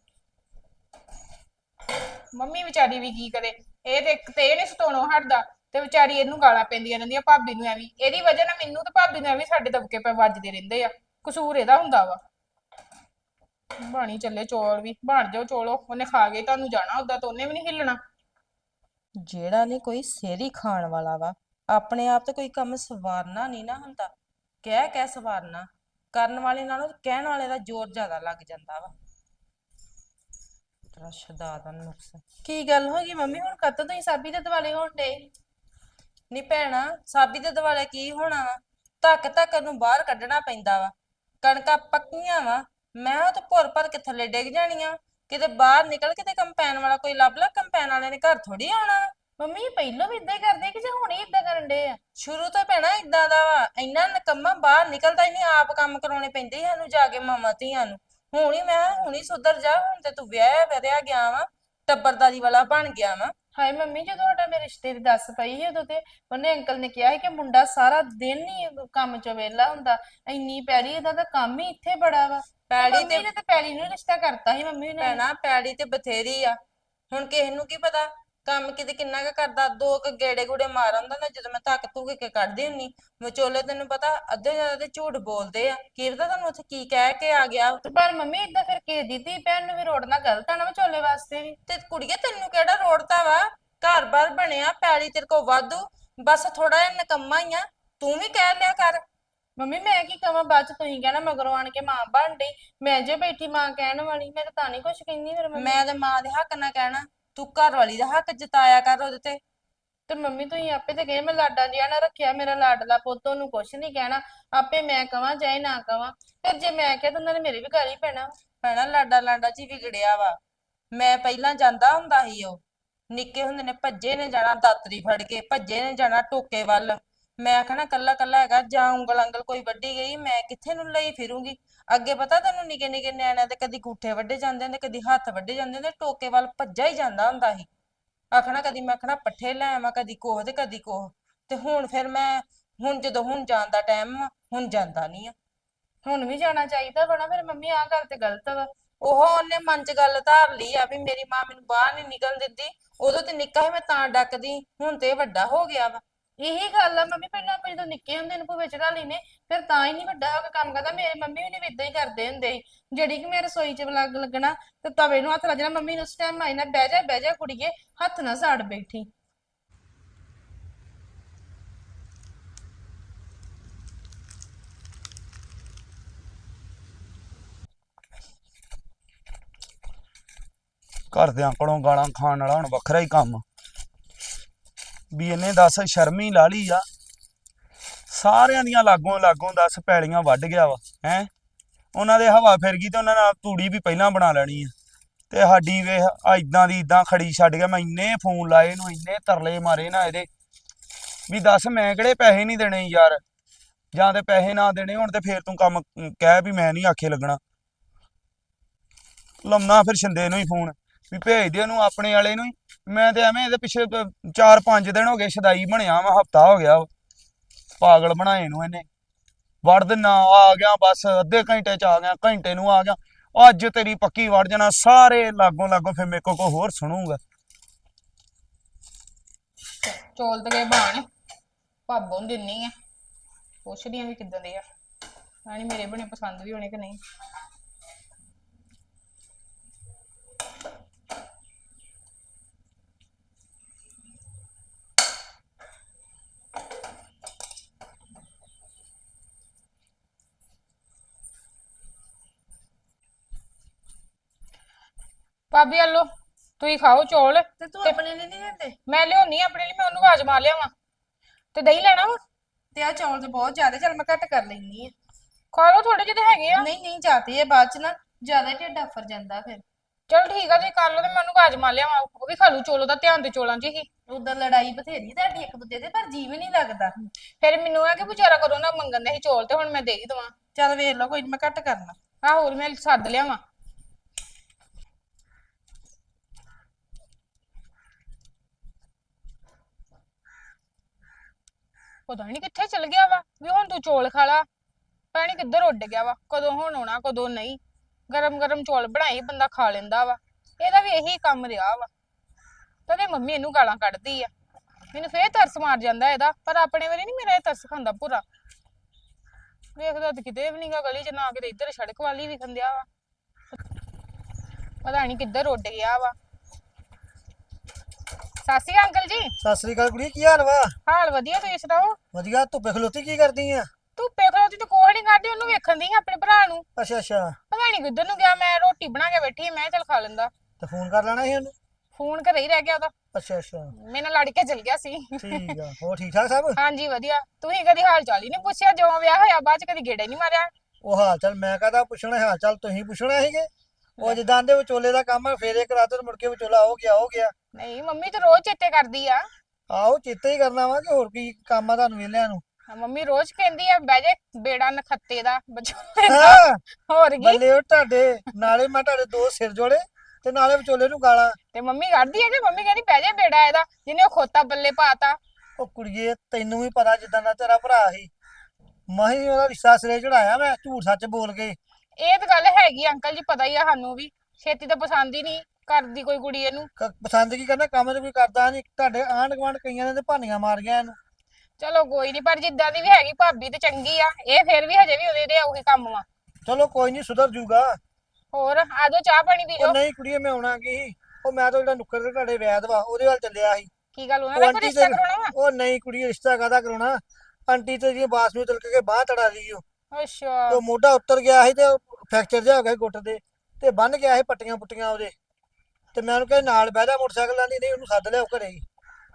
ਮੰਮੀ ਵਿਚਾਰੀ ਵੀ ਕੀ ਕਰੇ? ਇਹ ਤੇ ਇੱਕ ਤੇ ਇਹ ਨਹੀਂ ਸਤਾਉਣੋਂ ਹਟਦਾ ਤੇ ਵਿਚਾਰੀ ਇਹਨੂੰ ਗਾਲਾਂ ਪੈਂਦੀਆਂ ਰਹਿੰਦੀਆਂ ਭਾਬੀ ਨੂੰ ਐਵੇਂ। ਇਹਦੀ ਵਜ੍ਹਾ ਨਾਲ ਮੈਨੂੰ ਤੇ ਭਾਬੀ ਨੂੰ ਐਵੇਂ ਸਾਡੇ ਦਬਕੇ ਪੈ ਵੱਜਦੇ ਰਹਿੰਦੇ ਆ। ਕਸੂਰ ਇਹਦਾ ਹੁੰਦਾ ਵਾ। ਬਾਣੀ ਚੱਲੇ ਚੌਲ ਵੀ। ਬਣ ਜਾਓ ਚੋਲੋ। ਉਹਨੇ ਖਾ ਕੇ ਤੁਹਾਨੂੰ ਜਾਣਾ ਉਦਾਂ ਤਾਂ ਉਹਨੇ ਵੀ ਨਹੀਂ ਹਿੱਲਣਾ। ਜਿਹੜਾ ਨਹੀਂ ਕੋਈ ਸੇਰੀ ਖਾਣ ਵਾਲਾ ਵਾ, ਆਪਣੇ ਆਪ ਤੇ ਕੋਈ ਕੰਮ ਸਵਾਰਨਾ ਨਹੀਂ ਨਾ ਹੁੰਦਾ। ਕਹਿ ਕਹਿ ਸਵਾਰਨਾ। ਕਰਨ ਵਾਲੇ ਨਾਲੋਂ ਕਹਿਣ ਵਾਲੇ ਦਾ ਜ਼ੋਰ ਜ਼ਿਆਦਾ ਲੱਗ ਜਾਂਦਾ ਵਾ। ਤੇਰਾ ਦਾ ਨੁਕਸ। ਕੀ ਗੱਲ ਹੋ ਗਈ ਮੰਮੀ? ਹੁਣ ਕਦ ਤੁਸੀਂ ਸਾਬੀ ਦੇ ਦਿਵਾਲੇ ਹੋਣ ਡੇ ਨਹੀਂ ਭੈਣਾ, ਸਾਬੀ ਦੇ ਦਿਵਾਲੇ ਕੀ ਹੋਣਾ ਵਾ? ਧੱਕ ਧੱਕ ਨੂੰ ਬਾਹਰ ਕੱਢਣਾ ਪੈਂਦਾ ਵਾ। ਕਣਕਾਂ ਪੱਕੀਆਂ ਵਾ। ਮੈਂ ਉਹ ਤਾਂ ਭੁਰ ਭਰ ਕੇ ਥੱਲੇ ਡਿੱਗ ਜਾਣੀਆਂ। ਕਿਤੇ ਬਾਹਰ ਨਿਕਲ ਕਿਤੇ ਕੰਪੈਨ ਵਾਲਾ ਕੋਈ ਲੱਭ ਲਾ ਕੰਪੈਨ ਵਾਲਿਆਂ ਨੇ ਘਰ ਥੋੜੀ ਆਉਣਾ। ਮੰਮੀ, ਪਹਿਲਾਂ ਵੀ ਇਦਾਂ ਹੀ ਕਰਦੇ ਕਿ ਜੇ ਹੁਣੇ ਇਦਾਂ ਕਰਨ ਡੇ ਆ? ਸ਼ੁਰੂ ਤੋਂ ਭੈਣਾ ਇਦਾਂ ਦਾ ਵਾ। ਇੰਨਾ ਨਕੰਮਾ ਬਾਹਰ ਨਿਕਲਦਾ ਹੀ ਨਹੀਂ। ਆਪ ਕੰਮ ਕਰਾਉਣੇ ਪੈਂਦੇ ਸਾਨੂੰ ਜਾ ਕੇ ਮਾਮਾ ਧੀਆਂ ਨੂੰ। ਹੁਣ ਹੀ ਮੈਂ ਹੁਣ ਹੀ ਸੁਧਰ ਜਾ ਹੁਣ ਤੇ ਤੂੰ ਵਿਆਹ ਵਰਿਆ ਗਿਆ ਵਾ ਟੱਬਰਦਾਰੀ ਵਾਲਾ ਬਣ ਗਿਆ ਵਾ। ਹਾਏ ਮੰਮੀ ਜਦੋਂ ਤੁਹਾਡਾ ਮੇਰੇ ਰਿਸ਼ਤੇ ਦੀ ਦੱਸ ਪਈ ਸੀ ਉਦੋਂ ਤੇ ਉਹਨੇ ਅੰਕਲ ਨੇ ਕਿਹਾ ਸੀ ਕਿ ਮੁੰਡਾ ਸਾਰਾ ਦਿਨ ਹੀ ਕੰਮ ਚੋਂ ਵਿਹਲਾ ਹੁੰਦਾ ਇੰਨੀ ਪੈੜੀ ਇਹਦਾ ਤਾਂ ਕੰਮ ਹੀ ਇੱਥੇ ਬੜਾ ਵਾ। ਪੈੜੀ ਤੇ ਨੇ ਤੇ ਪੈੜੀ ਨੂੰ ਰਿਸ਼ਤਾ ਕਰਤਾ ਸੀ ਮੰਮੀ ਨੇ। ਭੈਣਾ ਪੈੜੀ ਤੇ ਬਥੇਰੀ ਆ। ਹੁਣ ਕਿਸੇ ਨੂੰ ਕੀ ਪਤਾ? ਕੰਮ ਕਿਤੇ ਕਿੰਨਾ ਕੁ ਕਰਦਾ ਦੋ ਕੁ ਗੇੜੇ ਗੂੜੇ ਮਾਰ ਆਉਂਦਾ ਨਾ ਜਦੋਂ ਮੈਂ ਧੱਕ ਧੁੱਕ ਕੇ ਕੱਢਦੀ ਹੁੰਨੀ ਵਿਚੋਲੇ ਤੈਨੂੰ ਪਤਾ ਅੱਧੇ ਜ਼ਿਆਦਾ ਤੇ ਝੂਠ ਬੋਲਦੇ ਆ। ਕੀ ਪਤਾ ਤੁਹਾਨੂੰ ਉੱਥੇ ਕੀ ਕਹਿ ਕੇ ਆ ਗਿਆ? ਪਰ ਮੰਮੀ ਇਦਾਂ ਫਿਰ ਕੇ ਦਿੱਤੀ ਭੈਣ ਨੂੰ ਵੀ ਰੋੜਨਾ ਗਲਤ ਆ ਨਾ ਵਿਚੋਲੇ ਵਾਸਤੇ ਵੀ। ਤੇ ਕੁੜੀਏ ਤੈਨੂੰ ਕਿਹੜਾ ਰੋੜਤਾ ਵਾ? ਘਰ-ਬਾਰ ਬਣਿਆ ਪੈਲੀ ਤੇਰੇ ਕੋ ਵਾਧੂ ਬਸ ਥੋੜਾ ਜਿਹਾ ਨਕੰਮਾ ਹੀ ਆ। ਤੂੰ ਵੀ ਕਹਿ ਲਿਆ ਕਰ। ਮੰਮੀ ਮੈਂ ਕੀ ਕਵਾਂ ਬਾਅਦ ਚ ਤੁਸੀਂ ਕਹਿਣਾ ਮਗਰੋਂ ਆਣ ਕੇ ਮਾਂ ਬਣ ਡਈ। ਮੈਂ ਜੇ ਬੈਠੀ ਮਾਂ ਕਹਿਣ ਵਾਲੀ ਮੈਂ ਤਾਂ ਤਾਂ ਨਹੀਂ ਕੁਝ ਕਹਿੰਦੀ ਫਿਰ ਮੰਮੀ। ਮੈਂ ਤੇ ਮਾਂ ਦੇ ਹੱਕ ਨਾਲ ਕਹਿਣਾ। ਤੂੰ ਘਰ ਵਾਲੀ ਦਾ ਹੱਕ ਜਤਾਇਆ ਕਰ ਉਹਦੇ ਤੇ। ਤੇ ਮੰਮੀ ਤੁਸੀਂ ਆਪੇ ਤੇ ਕਹੇ ਮੈਂ ਲਾਡਾ ਜਿਹਾ ਨਾ ਰੱਖਿਆ, ਮੇਰਾ ਲਾਡਲਾ ਪੁੱਤ ਉਹਨੂੰ ਕੁਛ ਨਹੀਂ ਕਹਿਣਾ। ਆਪੇ ਮੈਂ ਕਵਾਂ ਚਾਹੇ ਨਾ ਕਵਾਂ। ਫਿਰ ਜੇ ਮੈਂ ਕਿਹਾ ਤਾਂ ਉਹਨਾਂ ਨੇ ਮੇਰੇ ਵੀ ਘਰ ਹੀ ਪੈਣਾ। ਭੈਣਾ, ਲਾਡਾ ਲਾਡਾ ਜੀ ਵਿਗੜਿਆ ਵਾ। ਮੈਂ ਪਹਿਲਾਂ ਜਾਂਦਾ ਹੁੰਦਾ ਸੀ ਉਹ। ਨਿੱਕੇ ਹੁੰਦੇ ਨੇ, ਭੱਜੇ ਨੇ ਜਾਣਾ ਦਾਤਰੀ ਫੜ ਕੇ, ਭੱਜੇ ਨੇ ਜਾਣਾ ਟੋਕੇ ਵੱਲ। ਮੈਂ ਆਖਣਾ ਕੱਲਾ ਕੱਲਾ ਹੈਗਾ, ਜਾਂ ਉਂਗਲ ਅੰਗਲ ਕੋਈ ਵੱਢੀ ਗਈ, ਮੈਂ ਕਿੱਥੇ ਨੂੰ ਲਈ ਫਿਰੂੰਗੀ? ਅੱਗੇ ਪਤਾ ਤੈਨੂੰ ਨਿੱਕੇ ਨਿੱਕੇ ਨਿਆਣਿਆਂ ਦੇ ਕਦੀ ਗੂਠੇ ਵੱਢੇ ਜਾਂਦੇ ਨੇ ਕਦੀ ਹੱਥ ਵੱਢੇ ਜਾਂਦੇ ਨੇ ਟੋਕੇ ਵੱਲ ਭੱਜਾ ਹੀ ਜਾਂਦਾ ਹੁੰਦਾ ਸੀ। ਆਖਣਾ ਕਦੀ ਮੈਂ ਆਖਣਾ ਪੱਠੇ ਲੈ ਆਵਾਂ, ਕਦੀ ਕੋਹ ਤੇ ਕਦੀ ਕੋਹ। ਤੇ ਹੁਣ ਫਿਰ ਮੈਂ, ਹੁਣ ਜਦੋਂ ਹੁਣ ਜਾਣ ਦਾ ਟਾਈਮ ਹੁਣ ਜਾਂਦਾ ਨਹੀਂ ਆ। ਹੁਣ ਵੀ ਜਾਣਾ ਚਾਹੀਦਾ ਬਣਾ ਫਿਰ ਮੰਮੀ ਆਹ ਗੱਲ ਤੇ ਗਲਤ ਵਾ। ਉਹ ਉਹਨੇ ਮਨ ਚ ਗੱਲ ਧਾਰ ਲਈ ਆ ਵੀ ਮੇਰੀ ਮਾਂ ਮੈਨੂੰ ਬਾਹਰ ਨਹੀਂ ਨਿਕਲ ਦਿੰਦੀ। ਉਦੋਂ ਤੇ ਨਿੱਕਾ ਸੀ, ਮੈਂ ਤਾਂ ਡੱਕਦੀ, ਹੁਣ ਤੇ ਇਹ ਵੱਡਾ ਹੋ ਗਿਆ ਵਾ। ਇਹੀ ਗੱਲ ਆ, ਮੰਮੀ ਪਹਿਲਾਂ ਆਪਾਂ ਜਦੋਂ ਨਿੱਕੇ ਹੁੰਦੇ ਨੇ ਭੂਵੇ ਚੜਾ ਲਈ ਫਿਰ ਤਾਂ ਹੀ ਨਹੀਂ ਵੱਡਾ ਹੋ ਕੇ ਕੰਮ ਕਰਦਾ, ਮੇਰੇ ਮੰਮੀ ਵੀ ਨਹੀਂ ਇਦਾਂ ਹੀ ਕਰਦੇ ਹੁੰਦੇ ਸੀ। ਜਿਹੜੀ ਕਿ ਮੈਂ ਰਸੋਈ 'ਚ ਲੱਗ ਲੱਗਣਾ, ਤੇ ਤਵੇ ਨੂੰ ਹੱਥ ਲੱਗ ਮੰਮੀ ਨੂੰ ਉਸ ਟਾਈਮ ਆਈ ਨਾ, ਬਹਿ ਜਾ ਬਹਿ ਜਾ ਕੁੜੀਏ, ਹੱਥ ਨਾ ਸਾੜ ਬੈਠੀ। ਘਰਦਿਆਂ ਕੋਲੋਂ ਗਾਲਾਂ ਖਾਣ ਵਾਲਾ ਹੁਣ ਵੱਖਰਾ ਹੀ ਕੰਮ। ਵੀ ਇਹਨੇ ਦੱਸ ਸ਼ਰਮੀ ਲਾ ਲਈ ਆ। ਸਾਰਿਆਂ ਦੀਆਂ ਲਾਗੋਂ ਲਾਗੋਂ ਦੱਸ ਪੈਲੀਆਂ ਵੱਢ ਗਿਆ ਵਾ, ਹੈ? ਉਹਨਾਂ ਦੇ ਹਵਾ ਫਿਰ ਗਈ ਤੇ ਉਹਨਾਂ ਨਾਲ ਤੂੜੀ ਵੀ ਪਹਿਲਾਂ ਬਣਾ ਲੈਣੀ ਆ। ਤੇ ਸਾਡੀ ਵੇ ਆ ਦੀ ਇਦਾਂ ਖੜੀ ਛੱਡ ਗਿਆ, ਮੈਂ ਇੰਨੇ ਫੋਨ ਲਾਏ ਨੂੰ ਇੰਨੇ ਤਰਲੇ ਮਾਰੇ ਨਾ ਇਹਦੇ। ਵੀ ਦੱਸ ਮੈਂ ਕਿਹੜੇ ਪੈਸੇ ਨਹੀਂ ਦੇਣੇ ਯਾਰ? ਜਾਂ ਤੇ ਪੈਸੇ ਨਾ ਦੇਣੇ ਹੋਣ ਤੇ ਫੇਰ ਤੂੰ ਕੰਮ ਕਹਿ ਵੀ ਮੈਂ ਨਹੀਂ ਆਖੇ ਲੱਗਣਾ। ਲੰਮਾ ਫਿਰ ਛਿੰਦੇ ਨੂੰ ਹੀ ਫੋਨ, ਵੀ ਭੇਜ ਦੇ ਉਹਨੂੰ ਆਪਣੇ ਵਾਲੇ ਨੂੰ ਹੀ। ਮੈਂ ਤੇ ਐਵੇਂ ਇਹਦੇ ਪਿੱਛੇ 4-5 ਦਿਨ ਹੋ ਗਏ ਸ਼ਦਾਈ ਬਣਿਆ ਵਾ, ਹਫਤਾ ਹੋ ਗਿਆ ਪਾਗਲ ਬਣਾਏ ਨੂੰ ਇਹਨੇ। ਵੜ ਦਿਨਾ ਆ ਗਿਆ ਬਸ, ਅੱਧੇ ਘੰਟੇ ਚ ਆ ਗਿਆ, ਘੰਟੇ ਨੂੰ ਆ ਗਿਆ। ਅੱਜ ਤੇਰੀ ਪੱਕੀ ਵੜ ਜਾਣਾ, ਸਾਰੇ ਲਾਗੋਂ ਲਾਗੋਂ ਫਿਰ ਮੇਰੇ ਕੋ ਕੋ ਹੋਰ ਸੁਣੂਗਾ। ਚੋਲ ਤੇ ਗਏ ਬਾਣ। ਭਾਬੋਂ ਦਿੰਨੀ ਆ। ਪੁੱਛਦੀ ਆ ਵੀ ਕਿੱਦਾਂ ਦੇ ਆ। ਰਾਣੀ ਮੇਰੇ ਬਣੇ ਪਸੰਦ ਵੀ ਹੋਣੇ ਕਿ ਨਹੀਂ। ਭਾਬੀ ਆਲੋ ਤੁਸੀਂ ਖਾਓ ਚੌਲ। ਤੇ ਤੂੰ ਆਪਣੇ ਲਈ ਨਹੀਂ ਦਿੰਦੇ ਮੈਂ ਲਿਆਉਣੀ ਆ ਆਪਣੇ ਲਈ ਮੈਂ ਉਹਨੂੰ ਆਵਾਜ਼ ਮਾਰ ਲਿਆਵਾਂ। ਤੇ ਦਹੀਂ ਲੈਣਾ ਵਾ? ਤੇ ਆ ਚੌਲ ਤੇ ਬਹੁਤ ਜ਼ਿਆਦਾ ਚੱਲ ਮੈਂ ਘੱਟ ਕਰ ਲੈਣੀ ਆ। ਖਾ ਲਓ ਥੋੜੇ ਜਿਹੇ ਤੇ ਹੈਗੇ ਆ। ਨਹੀਂ ਨਹੀਂ ਜਾਤੇ ਇਹ ਬਾਅਦ ਚ ਨਾ ਜ਼ਿਆਦਾ ਢਿੱਡ ਆਫਰ ਜਾਂਦਾ ਫਿਰ। ਚਲ ਠੀਕ ਆ ਤੁਸੀਂ ਕਰ ਲਓ ਤੇ ਮੈਂ ਉਹਨੂੰ ਆਵਾਜ਼ ਮਾਰ ਲਿਆਵਾਂ। ਉਹ ਵੀ ਖਾ ਲੂ ਚੌਲ ਦਾ ਧਿਆਨ ਤੇ ਚੌਲਾਂ 'ਚ ਹੀ। ਉਧਰ ਲੜਾਈ ਬਥੇਰੀ ਤੁਹਾਡੀ ਇੱਕ ਦੂਜੇ ਦੇ ਪਰ ਜੀਵ ਨਹੀਂ ਲੱਗਦਾ। ਫਿਰ ਮੈਨੂੰ ਆ ਕਿ ਵਿਚਾਰਾ ਕਰੋ ਨਾ ਮੰਗਣ ਦੇ ਸੀ ਚੌਲ ਤੇ ਹੁਣ ਮੈਂ ਦੇ ਹੀ ਦਵਾਂ। ਚੱਲ ਵੇਖ ਲਓ ਕੋਈ ਨੀ ਮੈਂ ਘੱਟ ਕਰਨਾ। ਆ ਹੋਰ ਮੈਂ ਸੱਦ ਲਿਆਵਾਂ। ਪਤਾ ਨਹੀਂ ਕਿੱਥੇ ਚਲ ਗਿਆ ਵਾ, ਵੀ ਹੁਣ ਤੂੰ ਚੌਲ ਖਾ ਲਾ। ਪਤਾ ਨੀ ਕਿੱਧਰ ਉੱਡ ਗਿਆ ਵਾ, ਕਦੋਂ ਹੁਣ ਆਉਣਾ, ਕਦੋਂ ਨਹੀਂ। ਗਰਮ ਗਰਮ ਚੌਲ ਬਣਾਈ ਬੰਦਾ ਖਾ ਲੈਂਦਾ ਵਾ। ਇਹਦਾ ਵੀ ਇਹੀ ਕੰਮ ਰਿਹਾ ਵਾ। ਤਦੇ ਮੰਮੀ ਇਹਨੂੰ ਗਾਲਾਂ ਕੱਢਦੀ ਆ। ਮੈਨੂੰ ਫੇਰ ਤਰਸ ਮਾਰ ਜਾਂਦਾ ਇਹਦਾ, ਪਰ ਆਪਣੇ ਵੇਲੇ ਨਹੀਂ ਮੇਰਾ ਇਹ ਤਰਸ ਖਾਂਦਾ ਪੂਰਾ। ਵੇਖਦਾ ਤੇ ਕਿਤੇ ਵੀ ਨਹੀਂਗਾ ਗਲੀ 'ਚ, ਨਾ ਕਿਤੇ ਇੱਧਰ ਸੜਕ ਵਾਲੀ ਵੀ ਖੰਦਿਆ ਵਾ। ਪਤਾ ਨਹੀਂ ਕਿੱਧਰ ਉੱਡ ਗਿਆ ਵਾ। ਸਤਿ ਸ਼੍ਰੀ ਅਕਾਲ ਅੰਕਲ ਜੀ। ਸਤਿ ਸ੍ਰੀ ਅਕਾਲ ਕੁੜੀ ਕੀ ਹਾਲ ਵਾ? ਹਾਲ ਵਧੀਆ ਤੁਸੀਂ ਸੁਣਾਓ? ਵਧੀਆ ਧੁੱਪੇ ਖਲੋਤੀ ਕੀ ਕਰਦੀ ਆ? ਤੂੰ ਪੇਖਲੋਤੀ ਤੇ ਕੋਹ ਨਹੀਂ ਕਰਦੀ ਉਹਨੂੰ ਵੇਖਣ ਦੀ ਆਪਣੇ ਭਰਾ ਨੂੰ। ਅੱਛਾ ਅੱਛਾ। ਪਤਾ ਨਹੀਂ ਕਿੱਧਰ ਨੂੰ ਗਿਆ ਮੈਂ ਰੋਟੀ ਬਣਾ ਕੇ ਬੈਠੀ ਮੈਂ ਚੱਲ ਖਾ ਲੈਂਦਾ। ਤੇ ਫੋਨ ਕਰ ਲੈਣਾ ਸੀ ਉਹਨੂੰ? ਫੋਨ ਘਰੇ ਹੀ ਰਹਿ ਗਿਆ ਉਹਦਾ। ਅੱਛਾ ਅੱਛਾ। ਮੇਰੇ ਨਾਲ ਲੜ ਕੇ ਚਲ ਗਿਆ ਸੀ। ਠੀਕ ਆ ਹੋਰ ਠੀਕ ਠਾਕ ਸਭ? ਹਾਂਜੀ ਵਧੀਆ। ਤੁਸੀਂ ਕਦੀ ਹਾਲ ਚਾਲ ਹੀ ਨਹੀਂ ਪੁੱਛਿਆ ਜਦੋਂ ਵਿਆਹ ਹੋਇਆ ਬਾਅਦ ਚ ਕਦੀ ਗੇੜਾ ਹੀ ਨਹੀਂ ਮਾਰਿਆ? ਉਹ ਹਾਲ ਚਾਲ ਮੈਂ ਕਹਦਾ ਪੁੱਛਣਾ ਹਾਲ ਚਾਲ ਤੁਸੀਂ ਪੁੱਛਣਾ ਸੀਗੇ? ਉਹ ਜਿੱਦਾਂ ਦੇ ਵਿਚੋਲੇ ਦਾ ਕੰਮ ਆ ਫੇਰੇ ਕਰਾ ਤੇ ਮੁੜ ਕੇ ਵਿਚੋਲਾ ਹੋ ਗਿਆ ਹੋ ਗਿਆ। ਨਹੀਂ ਮੰਮੀ ਤਾਂ ਰੋਜ਼ ਚੇਤੇ ਕਰਦੀ ਆ। ਆਹੋ ਚੇਤੇ ਹੀ ਕਰਨਾ ਵਾ ਕਿ ਹੋਰ ਕੀ ਕੰਮ ਆ ਤੁਹਾਨੂੰ ਵੇਲਿਆਂ ਨੂੰ। ਹਾਂ, ਮੰਮੀ ਰੋਜ਼ ਕਹਿੰਦੀ ਆ ਬਹਿ ਜਾ ਬੇੜਾ ਨਖੱਤੇ ਦਾ ਹਾਂ। ਹੋਰ ਕੀ। ਬੱਲੇ ਉਹ ਤੁਹਾਡੇ ਨਾਲੇ ਮੈਂ ਤੁਹਾਡੇ ਦੋ ਸਿਰ ਜੋੜੇ ਤੇ ਨਾਲੇ ਵਿਚੋਲੇ ਨੂੰ ਗਾਲਾਂ। ਤੇ ਮੰਮੀ ਕਰਦੀ ਆ ਕਿ ਮੰਮੀ ਕਹਿੰਦੀ ਬਹਿ ਜਾ ਬੇੜਾ ਇਹਦਾ ਜਿਹਨੇ ਉਹ ਖੋਤਾ ਬੱਲੇ ਪਾਤਾ। ਉਹ ਕੁੜੀਏ ਤੈਨੂੰ ਵੀ ਪਤਾ ਜਿੱਦਾਂ ਦਾ ਤੇਰਾ ਭਰਾ ਸੀ। ਮਹੀਂ ਉਹਦਾ ਰਿਸ਼ਤਾ ਸਿਰੇ ਚੜਾਇਆ ਮੈਂ ਝੂਠ ਸੱਚ ਬੋਲ ਕੇ। ਇਹ ਤਾਂ ਗੱਲ ਹੈਗੀ ਆ, ਅੰਕਲ ਜੀ ਪਤਾ ਹੀ ਆ ਸਾਨੂੰ ਵੀ। ਛੇਤੀ ਤਾਂ ਪਸੰਦ ਹੀ ਨਹੀਂ ਕਰਦੀ ਕੋਈ ਕੁੜੀ ਇਹਨੂੰ। ਕ- ਪਸੰਦ ਕੀ ਕਰਨਾ? ਕੰਮ ਤੇ ਕੋਈ ਕਰਦਾ ਨਹੀਂ। ਤੁਹਾਡੇ ਆਂਢ ਗੁਆਂਢ ਕਈਆਂ ਨੇ ਤੇ ਭਾਨੀਆਂ ਮਾਰ ਗਿਆ ਇਹਨੂੰ। ਚਲੋ ਕੋਈ ਨਹੀਂ ਪਰ ਜਿੱਦਾਂ ਦੀ ਵੀ ਹੈਗੀ ਭਾਬੀ ਤੇ ਚੰਗੀ ਆ। ਇਹ ਫਿਰ ਵੀ ਹਜੇ ਵੀ ਉਹਦੇ ਦੇ ਉਹੀ ਕੰਮ ਵਾ। ਚਲੋ ਕੋਈ ਨਹੀਂ ਸੁਧਰ ਜੂਗਾ। ਹੋਰ ਆਜੋ ਚਾਹ ਪਾਣੀ ਪੀ ਉਹ ਲਓ। ਨਹੀਂ ਕੁੜੀਏ ਮੈਂ ਆਉਣਾ ਕੀ ਸੀ? ਉਹ ਮੈਂ ਤਾਂ ਜਿਹੜਾ ਨੁੱਕਰ ਤੇ ਤੁਹਾਡੇ ਵੈਦ ਵਾ ਉਹਦੇ ਵੱਲ ਚੱਲਿਆ ਸੀ। ਕੀ ਗੱਲ ਉਹਨਾਂ ਦਾ ਕੋਈ ਰਿਸ਼ਤਾ ਕਰਾਉਣਾ ਉਹ ਨਹੀਂ ਕੁੜੀਏ ਰਿਸ਼ਤਾ ਕਾਹਦਾ ਕਰਾਉਣਾ? ਆਂਟੀ ਤੇ ਜੀ ਬਾਸ ਨੂੰ ਤਿਲਕ ਕੇ ਬਾਹ ਤੜਾ ਲਈ ਉਹ। ਅੱਛਾ। ਤੇ ਉਹ ਮੋਢਾ ਉੱਤਰ ਗਿਆ ਸੀ ਤੇ ਫ੍ਰੈਕਚਰ ਜਿਹਾ ਹੋ ਗਿਆ ਸੀ ਗੁੱਟ ਦੇ ਤੇ ਬੰਨ ਗਿਆ ਸੀ ਪੱਟੀਆਂ ਪੁੱਟੀਆਂ ਉਹਦੇ। ਤੇ ਮੈਂ ਉਹਨੂੰ ਕਿਹਾ ਨਾਲ ਬਹਿ ਜਾ ਮੋਟਰਸਾਈਕਲ ਆਂਦੀ ਨਹੀਂ ਉਹਨੂੰ ਸੱਦ ਲਿਆਓ ਘਰੇ। ਹੀ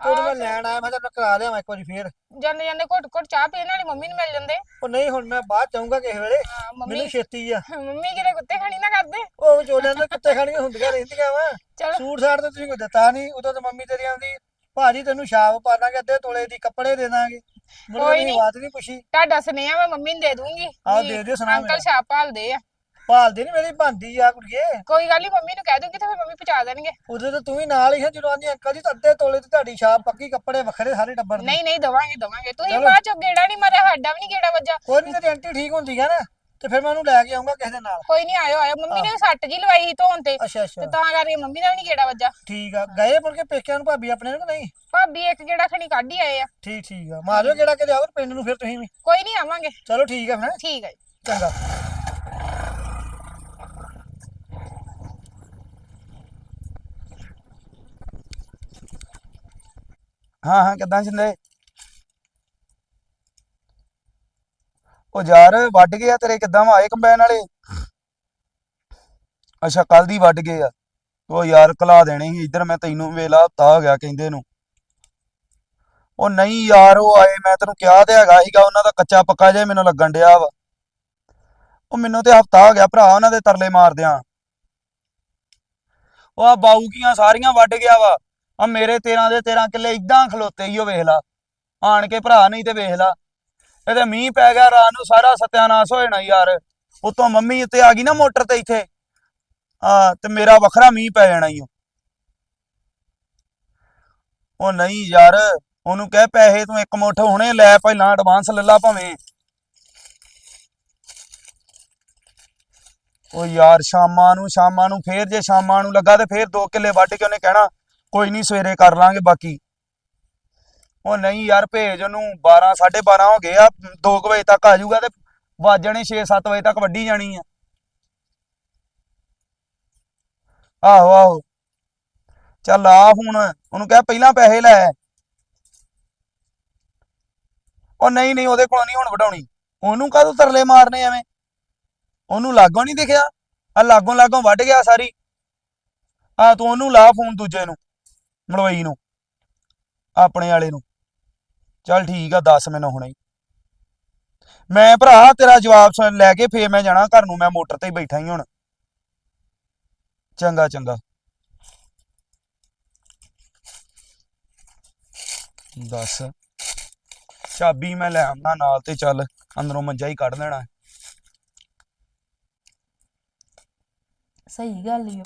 ਤੇ ਉਹਨੂੰ ਮੈਂ ਲੈਣ ਆਇਆ ਮੈਂ ਮੈਂ ਕਰਾ ਲਿਆਵਾਂ ਇੱਕ ਵਾਰੀ ਫੇਰ। ਜਾਂਦੇ ਜਾਂਦੇ ਘੁੱਟ ਘੁੱਟ ਚਾਹ ਪੀਣ ਵਾਲੀ ਮੰਮੀ ਨੂੰ ਮਿਲ ਜਾਂਦੇ। ਉਹ ਨਹੀਂ ਹੁਣ ਮੈਂ ਬਾਅਦ ਚਾਹੂੰਗਾ ਕਿਸੇ ਵੇਲੇ। ਹਾਂ, ਮੰਮੀ। ਮੈਨੂੰ ਛੇਤੀ ਆ। ਮੰਮੀ ਕਿਤੇ ਕੁੱਤੇ ਖਾਣੀ ਨਾ ਕਰਦੇ। ਉਹ ਵਿਚੋਲਿਆਂ ਦੇ ਕੁੱਤੇ ਖਾਣੀਆਂ ਹੁੰਦੀਆਂ ਰਹਿੰਦੀਆਂ ਵਾ। ਚਲੋ। ਸੂਟ ਸਾਟ ਤੇ ਤੁਸੀਂ ਕੋਈ ਦਿੱਤਾ ਨਹੀਂ। ਉਦੋਂ ਤਾਂ ਮੰਮੀ ਤੇਰੀ ਆਂਦੀ ਭਾਜੀ ਤੈਨੂੰ ਛਾਪ ਪਾ ਦਾਂਗੇ ਅੱਧੇ ਤੋਲੇ ਦੀ ਕੱਪੜੇ ਦੇ ਦਾਂਗੇ। ਕੋਈ ਕੇ ਨੀ। ਬਾਤ ਨਹੀਂ ਪੁੱਛੀ। ਤੁਹਾਡਾ ਸੁਨੇਹਾ ਮੈਂ ਮੰਮੀ ਨੂੰ ਦੇ ਦੂੰਗੀ। ਆਹ ਦੇ ਦਿਓ ਸੁਣਾ ਅੰਕਲ। ਛਾਪ ਭਾਲਦੇ ਆ। ਭਾਲਦੀ ਨਹੀਂ ਮੇਰੀ ਬੰਦੀ ਆ ਕੁੜੀਏ। ਕੋਈ ਗੱਲ ਨਹੀਂ ਮੰਮੀ ਨੂੰ ਕਹਿ ਦੂੰਗੀ ਤੇ ਫਿਰ ਮੰਮੀ ਪਹੁੰਚਾ ਦੇਣਗੇ। ਉਦੋਂ ਤਾਂ ਤੂੰ ਵੀ ਨਾਲ ਹੀ ਹੈ ਜਦੋਂ ਆਂਦੀ ਅੰਕਲ ਜੀ ਤਾਂ ਅੱਧੇ ਤੋਲੇ ਤੇ ਤੁਹਾਡੀ ਛਾਪ ਪੱਕੀ ਕੱਪੜੇ ਵੱਖਰੇ ਸਾਰੇ ਟੱਬਰ ਦੇ। ਨਹੀਂ ਨਹੀਂ ਦਵਾਂਗੇ ਦਵਾਂਗੇ। ਤੁਸੀਂ। ਬਾਅਦ ਚੋਂ ਗੇੜਾ ਨਹੀਂ ਮਾਰਿਆ ਸਾਡਾ ਵੀ ਨਹੀਂ ਗੇੜਾ ਵੱਜਾ ਕੋਈ ਨਹੀਂ ਤੇਰੀ ਆਂਟੀ ਠੀਕ ਹੁੰਦੀ ਆ ਨਾ। ਤੇ ਫਿਰ ਮੈਂ ਉਹਨੂੰ ਲੈ ਕੇ ਆਉਂਗਾ ਕਿਸੇ ਦੇ ਨਾਲ। ਕੋਈ ਨਹੀਂ ਆਇਓ ਆਇਓ। ਮੰਮੀ ਨੇ ਸੱਟ ਜੀ ਲਵਾਈ ਸੀ ਧੋਣ ਤੇ। ਅੱਛਾ ਤੇ ਅੱਛਾ। ਤਾਂ ਕਰਕੇ ਮੰਮੀ ਦਾ ਵੀ ਨਹੀਂ ਗੇੜਾ ਵੱਜਾ ਠੀਕ ਆ। ਗਏ ਮੁੜ ਕੇ ਪੇਕਿਆਂ ਨੂੰ ਭਾਬੀ ਆਪਣੇ ਨੂੰ ਕਿ ਨਹੀਂ? ਭਾਬੀ ਇੱਕ ਗੇੜਾ ਖਣੀ ਕੱਢ ਹੀ ਆਏ ਆ। ਠੀਕ ਠੀਕ ਆ। ਮਾਰਿਓ ਕਿਹੜਾ ਕਿਤੇ ਆਓ ਪਿੰਡ ਨੂੰ ਫਿਰ ਤੁਸੀਂ ਵੀ। ਕੋਈ ਨਹੀਂ ਆਵਾਂਗੇ। ਚਲੋ ਠੀਕ ਆ ਫਿਰ ਠੀਕ ਹੈ ਜੀ। ਚੰਗਾ। ਹਾਂ ਹਾਂ ਕਿੱਦਾਂ ਜਿੰਦੇ ਉਹ ਯਾਰ ਵੱਢ ਗਏ ਆ ਤੇਰੇ ਕਿੱਦਾਂ ਆਏ ਕੰਬਾਈਨ ਵਾਲੇ? ਅੱਛਾ ਕੱਲ ਦੀ ਵੱਢ ਗਏ ਆ। ਉਹ ਯਾਰ ਕਲਾ ਦੇਣੇ ਸੀ ਇੱਧਰ, ਮੈਂ ਤੈਨੂੰ ਵੇਲਾ ਹਫਤਾ ਹੋ ਗਿਆ ਕਹਿੰਦੇ ਨੂੰ। ਉਹ ਨਹੀਂ ਯਾਰ, ਉਹ ਆਏ, ਮੈਂ ਤੈਨੂੰ ਕਿਹਾ ਤੇ ਹੈਗਾ ਸੀਗਾ, ਉਹਨਾਂ ਦਾ ਕੱਚਾ ਪੱਕਾ ਜਿਹਾ ਮੈਨੂੰ ਲੱਗਣ ਡਿਆ ਵਾ। ਉਹ ਮੈਨੂੰ ਤੇ ਹਫਤਾ ਹੋ ਗਿਆ ਭਰਾ, ਉਹਨਾਂ ਦੇ ਤਰਲੇ ਮਾਰਦਿਆਂ। ਉਹ ਆ ਬਾਊਕੀਆਂ ਸਾਰੀਆਂ ਵੱਢ ਗਿਆ ਵਾ। ਆ ਮੇਰੇ 13 ਦੇ 13 ਕਿੱਲੇ ਇਦਾਂ ਖਲੋਤੇ ਹੀ ਉਹ ਵੇਖ ਲਾ। ਆਣ ਕੇ ਭਰਾ ਨਹੀਂ ਤੇ ਵੇਖ ਲਾ। ਇਹਦੇ ਮੀਂਹ ਪੈ ਗਿਆ, ਰਾਤ ਨੂੰ ਸਾਰਾ ਸਤਿਆਨਾਸ਼ ਹੋ ਜਾਣਾ ਯਾਰ। ਉਤੋਂ ਮੰਮੀ ਉੱਤੇ ਆ ਗਈ ਨਾ ਮੋਟਰ ਤੇ ਇੱਥੇ। ਆ ਤੇ ਮੇਰਾ ਵੱਖਰਾ ਮੀਂਹ ਪੈ ਜਾਣਾ ਈ ਉਹ ਨਹੀਂ ਯਾਰ, ਉਹਨੂੰ ਕਹਿ ਪੈਸੇ ਤੂੰ ਇੱਕ ਮੁੱਠ ਹੁਣੇ ਲੈ, ਪਹਿਲਾਂ ਐਡਵਾਂਸ ਲੈ ਲਾ ਭਾਵੇਂ। ਉਹ ਯਾਰ, ਸ਼ਾਮਾਂ ਨੂੰ ਸ਼ਾਮਾਂ ਨੂੰ ਫੇਰ ਜੇ ਸ਼ਾਮਾਂ ਨੂੰ ਲੱਗਾ ਤੇ ਫੇਰ ਦੋ ਕਿੱਲੇ ਵੱਢ ਕੇ ਉਹਨੇ ਕਹਿਣਾ, ਕੋਈ ਨਹੀਂ ਸਵੇਰੇ ਕਰ ਲਾਂਗੇ ਬਾਕੀ। ਉਹ ਨਹੀਂ ਯਾਰ, ਭੇਜ ਉਹਨੂੰ 12 12:30 ਹੋ ਗਏ ਆ 2 ਵਜੇ ਤੱਕ ਆ ਜਾਊਗਾ ਤੇ ਵੱਜ ਜਾਣੇ 6-7 ਵਜੇ ਤੱਕ ਵੱਢੀ ਜਾਣੀ ਆ। ਆਹੋ ਆਹੋ। ਚੱਲ ਆ ਹੁਣ, ਉਹਨੂੰ ਕਹਿ ਪਹਿਲਾਂ ਪੈਸੇ ਲੈ। ਉਹ ਨਹੀਂ ਨਹੀਂ, ਉਹਦੇ ਕੋਲ ਨਹੀਂ ਹੁਣ ਵਢਾਉਣੀ। ਉਹਨੂੰ ਕਾਹਦੋਂ ਤਰਲੇ ਮਾਰਨੇ ਐਵੇਂ? ਉਹਨੂੰ ਲਾਗੋਂ ਨਹੀਂ ਦਿਖਿਆ? ਆ ਲਾਗੋਂ ਲਾਗੋਂ ਵੱਢ ਗਿਆ ਸਾਰੀ। ਆ ਤੂੰ ਉਹਨੂੰ ਲਾ ਫੋਨ ਦੂਜੇ ਨੂੰ, ਮਲਵਈ ਨੂੰ, ਆਪਣੇ ਵਾਲੇ ਨੂੰ। ਚੱਲ ਠੀਕ ਆ, ਦੱਸ ਮੈਨੂੰ ਹੁਣੇ ਮੈਂ ਭਰਾ, ਤੇਰਾ ਜਵਾਬ ਸੁਣ, ਲੈ ਕੇ ਫੇਰ ਮੈਂ ਜਾਣਾ ਘਰ ਨੂੰ, ਮੈਂ ਮੋਟਰ ਤੇ ਬੈਠਾ ਹੀ ਹੁਣ। ਚੰਗਾ ਚੰਗਾ। ਦੱਸ। ਚਾਬੀ ਮੈਂ ਲੈ ਆਉਣਾ ਨਾਲ ਤੇ ਚੱਲ, ਅੰਦਰੋਂ ਮੰਜਾ ਹੀ ਕੱਢ ਲੈਣਾ। ਸਹੀ ਗੱਲ ਈ ਓ।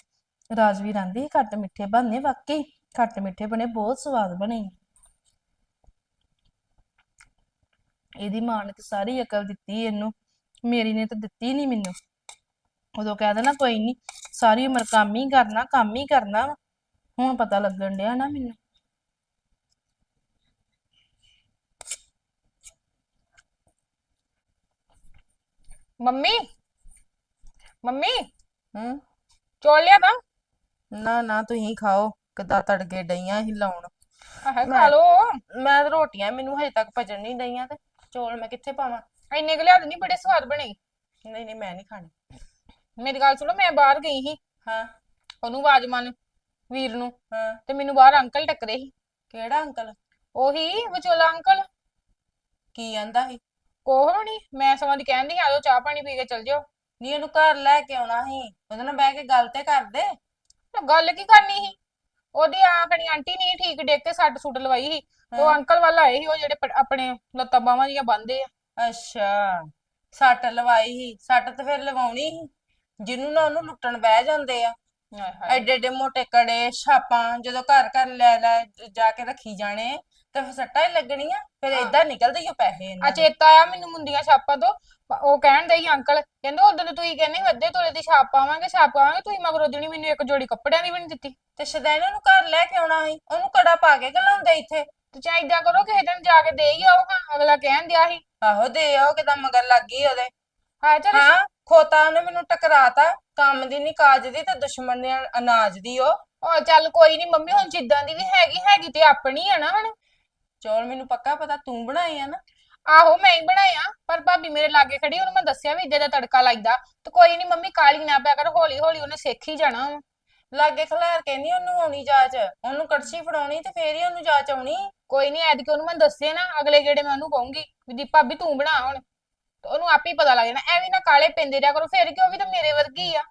ਰਾਜਵੀਰ ਆਂਦੀ ਖੱਟ ਮਿੱਠੇ ਬਣਨੇ ਵਾਕਈ। ਖੱਟ ਮਿੱਠੇ ਬਣੇ, ਬਹੁਤ ਸਵਾਦ ਬਣੇ। ਇਹਦੀ ਮਾਂ ਨੇ ਤੇ ਸਾਰੀ ਅਕਲ ਦਿੱਤੀ ਇਹਨੂੰ ਮੇਰੀ ਨੇ ਤਾਂ ਦਿੱਤੀ ਨਹੀਂ ਮੈਨੂੰ। ਉਦੋਂ ਕਹਿ ਦੇਣਾ ਕੋਈ ਨਹੀਂ ਸਾਰੀ ਉਮਰ ਕੰਮ ਹੀ ਕਰਨਾ ਕੰਮ ਹੀ ਕਰਨਾ ਹੁਣ ਪਤਾ ਲੱਗਣ ਡਿਆ ਨਾ ਮੈਨੂੰ। ਮੰਮੀ ਮੰਮੀ ਹੂੰ? ਚੌਲ ਲਿਆ ਤਾਂ? ਨਾ ਨਾ ਤੁਸੀਂ ਖਾਓ ਕਿੱਦਾਂ ਤੜਕੇ ਡਈਆਂ ਹੀ ਲਾਉਣ। ਆਹ ਖਾ ਲੋ ਮੈਂ ਤਾਂ ਰੋਟੀਆਂ ਮੈਨੂੰ ਹਜੇ ਤੱਕ ਪਚਣ ਨਹੀਂ ਡਈਆਂ ਤੇ। ਚੌਲ ਮੈਂ ਕਿੱਥੇ ਪਾਵਾਂ? ਇੰਨੇ ਕੁ ਲਿਆ ਨਹੀਂ ਬੜੇ ਸਵਾਦ ਬਣੇ। ਨਹੀਂ ਨਹੀਂ ਮੈਂ ਨਹੀਂ ਖਾਣੇ। ਮੇਰੀ ਗੱਲ ਸੁਣੋ ਮੈਂ ਬਾਹਰ ਗਈ ਸੀ। ਹਾਂ। ਉਹਨੂੰ ਆਵਾਜ਼ ਮਾਰਨ ਵੀਰ ਨੂੰ। ਹਾਂ। ਤੇ ਮੈਨੂੰ ਬਾਹਰ ਅੰਕਲ ਟੱਕਰੇ ਸੀ। ਕਿਹੜਾ ਅੰਕਲ? ਉਹੀ ਵਿਚੋਲਾ ਅੰਕਲ। ਕੀ ਆਂਦਾ ਸੀ? ਕੋਹ ਨਹੀਂ ਮੈਂ ਸਮਾਂ ਦੀ ਕਹਿੰਦੀ ਆ ਜਾਓ ਚਾਹ ਪਾਣੀ ਪੀ ਕੇ ਚਲ ਜਾਓ। ਨਹੀਂ ਉਹਨੂੰ ਘਰ ਲੈ ਕੇ ਆਉਣਾ ਸੀ। ਉਹਦੇ ਨਾਲ ਬਹਿ ਕੇ ਗੱਲ ਤੇ ਕਰਦੇ ਤੇ ਗੱਲ ਕੀ ਕਰਨੀ ਸੀ? ਉਹਦੀ ਆਖਣੀ ਆਂਟੀ ਨਹੀਂ ਠੀਕ ਡੇਕ ਕੇ ਸੱਟ ਸੁੱਟ ਲਵਾਈ ਸੀ। ਉਹ। ਅੰਕਲ ਵੱਲ ਆਏ ਸੀ ਉਹ ਜਿਹੜੇ ਪ- ਆਪਣੇ ਲੱਤਾਂ ਬਾਹਾਂ ਜੀਆਂ ਬੰਨਦੇ ਆ। ਅੱਛਾ। ਸੱਟ ਲਵਾਈ ਸੀ। ਸੱਟ ਤੇ ਫਿਰ ਲਵਾਉਣੀ ਸੀ। ਜਿਹਨੂੰ ਨਾ ਉਹਨੂੰ ਲੁੱਟਣ ਬਹਿ ਜਾਂਦੇ ਆ। ਹਾਏ ਹਾਏ। ਐਡੇ ਐਡੇ ਮੋਟੇ ਕੜੇ ਛਾਪਾਂ ਜਦੋਂ ਘਰ ਘਰ ਲੈ ਲੈ ਜਾ ਕੇ ਰੱਖੀ ਜਾਣੇ ਤੇ ਫਿਰ ਸੱਟਾਂ ਹੀ ਲੱਗਣੀਆਂ। ਫਿਰ ਹਾਂ। ਏਦਾਂ ਨਿਕਲਦੇ ਹੀ ਉਹ ਪੈਸੇ ਆ ਇਹਨਾਂ ਦੇ। ਚੇਤਾ ਆਇਆ ਮੈਨੂੰ ਮੁੰਦੀਆਂ ਛਾਪਾਂ ਤੋਂ। ਪ- ਉਹ ਕਹਿਣ ਦੇ ਸੀ ਅੰਕਲ ਕਹਿੰਦੇ ਉਦੋਂ ਤੁਸੀਂ ਕਹਿੰਦੇ ਸੀ ਅੱਧੇ ਤੋਲੇ ਦੀ ਛਾਪ ਪਾਵਾਂਗੇ ਛਾਪ ਪਾਵਾਂਗੇ ਤੁਸੀਂ ਮਗਰੋਂ ਦਿਨੀ ਮੈਨੂੰ ਇੱਕ ਜੋੜੀ ਕੱਪੜਿਆਂ ਦੀ ਵੀ ਨਹੀਂ ਦਿੱਤੀ। ਤੇ ਸ਼ਦੈਨੇ ਨੂੰ ਘਰ ਲੈ ਕੇ ਆਉਣਾ ਸੀ। ਉਹਨੂੰ ਕੜਾ ਪਾ ਕੇ ਘਲਾਉਂਦੇ ਇੱਥੇ। ਤੇ ਚਾਹੇ ਏਦਾਂ ਕਰੋ ਕਿਸੇ ਦਿਨ ਜਾ ਕੇ ਦੇ ਹੀ ਆਓ ਹਾਂ ਅਗਲਾ ਕਹਿਣ ਦਿਆ ਸੀ। ਆਹੋ ਦੇ ਆਓ ਕਿਦਾਂ ਮਗਰ ਲੱਗ ਗਈ ਉਹਦੇ। ਹਾਂ ਚਲ। ਹਾਂ ਖੋਤਾ ਉਹਨੇ ਮੈਨੂੰ ਟਕਰਾਤਾ ਕੰਮ ਦੀ ਨੀ ਕਾਜ ਦੀ ਤੇ ਦੁਸ਼ਮਣ ਨੇ ਅਨਾਜ ਦੀ ਉਹ। ਉਹ ਚੱਲ ਕੋਈ ਨਹੀਂ ਮੰਮੀ ਹੁਣ ਜਿੱਦਾਂ ਦੀ ਵੀ ਹੈਗੀ ਹੈਗੀ ਤੇ ਆਪਣੀ ਆ ਨਾ ਹੁਣ। ਚੌਲ ਮੈਨੂੰ ਪੱਕਾ ਪਤਾ ਤੂੰ ਬਣਾਏ ਆ ਨਾ? ਆਹੋ ਮੈਂ ਹੀ ਬਣਾਇਆ ਪਰ ਭਾਬੀ ਮੇਰੇ ਲਾਗੇ ਖੜੀ ਉਹਨੂੰ ਮੈਂ ਦੱਸਿਆ ਵੀ ਇਦਾਂ ਦਾ ਤੜਕਾ ਲਾਈਦਾ। ਤੇ ਕੋਈ ਨਹੀਂ ਮੰਮੀ ਕਾਲੀ ਨਾ ਪਿਆ ਕਰ ਹੌਲੀ ਹੌਲੀ ਉਹਨੇ ਸਿੱਖ ਹੀ ਜਾਣਾ ਵਾ। ਲਾਗੇ ਖਲਾਰ ਕੇ ਨੀ ਉਹਨੂੰ ਆਉਣੀ ਜਾਚ ਉਹਨੂੰ ਕੜਛੀ ਫੜਾਉਣੀ ਤੇ ਫੇਰ ਹੀ ਉਹਨੂੰ ਜਾਚ ਆਉਣੀ। ਕੋਈ ਨਹੀਂ ਐਤਕੀ ਉਹਨੂੰ ਮੈਂ ਦੱਸੇ ਨਾ, ਅਗਲੇ ਗੇੜੇ ਮੈਂ ਉਹਨੂੰ ਕਹੂੰਗੀ ਵੀ ਦੀ ਭਾਬੀ ਤੂੰ ਬਣਾ ਹੁਣ। ਤੇ ਉਹਨੂੰ ਆਪੇ ਹੀ ਪਤਾ ਲੱਗ ਜਾਣਾ, ਐਵੇਂ ਨਾ ਕਾਲੇ ਪੈਂਦੇ ਰਿਹਾ ਕਰੋ, ਫਿਰ ਕਿ ਉਹ ਵੀ ਤਾਂ ਮੇਰੇ ਵਰਗੀ ਆ।